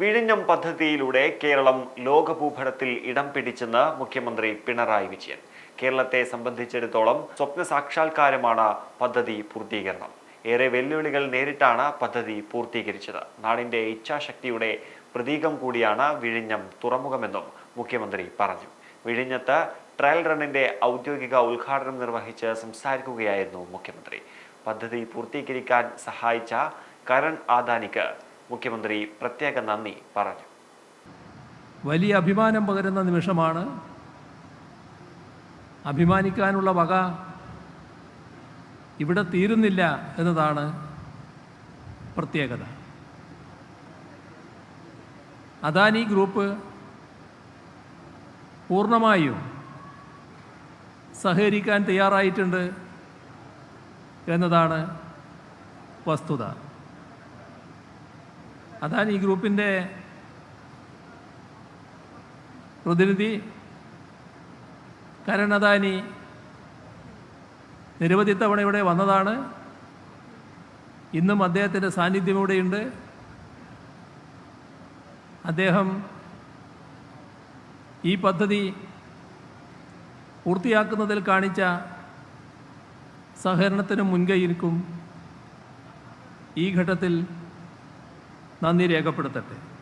വിഴിഞ്ഞം പദ്ധതിയിലൂടെ കേരളം ലോകഭൂപടത്തിൽ ഇടം പിടിച്ചെന്ന് മുഖ്യമന്ത്രി പിണറായി വിജയൻ. കേരളത്തെ സംബന്ധിച്ചിടത്തോളം സ്വപ്ന സാക്ഷാത്കാരമാണ് പദ്ധതി പൂർത്തീകരണം. ഏറെ വെല്ലുവിളികൾ നേരിട്ടാണ് പദ്ധതി പൂർത്തീകരിച്ചത്. നാടിന്റെ ഇച്ഛാശക്തിയുടെ പ്രതീകം കൂടിയാണ് വിഴിഞ്ഞം തുറമുഖമെന്നും മുഖ്യമന്ത്രി പറഞ്ഞു. വിഴിഞ്ഞത്ത് ട്രയൽ റണ്ണിന്റെ ഔദ്യോഗിക ഉദ്ഘാടനം നിർവഹിച്ച് സംസാരിക്കുകയായിരുന്നു മുഖ്യമന്ത്രി. പദ്ധതി പൂർത്തീകരിക്കാൻ സഹായിച്ച കരൺ ആദാനിക്ക് മുഖ്യമന്ത്രി പ്രത്യേക നന്ദി പറഞ്ഞു. വലിയ അഭിമാനം പകരുന്ന നിമിഷമാണ് അഭിമാനിക്കാനുള്ള വക ഇവിടെ തീരുന്നില്ല എന്നതാണ് പ്രത്യേകത. അദാനി ഗ്രൂപ്പ് പൂർണമായും സഹകരിക്കാൻ തയ്യാറായിട്ടുണ്ട് എന്നതാണ് വസ്തുത. അദാനി ഗ്രൂപ്പിന്റെ പ്രതിനിധി കരൺ അദാനി. നിരവധി തവണ ഇവിടെ വന്നതാണ്. ഇന്നും അദ്ദേഹത്തിന്റെ സാന്നിധ്യം ഇവിടെയുണ്ട്. അദ്ദേഹം ഈ പദ്ധതി പൂർത്തിയാക്കുന്നതിൽ കാണിച്ച സഹകരണത്തിന് മുൻകൈയിരിക്കും ഈ ഘട്ടത്തിൽ നന്ദി രേഖപ്പെടുത്തട്ടെ.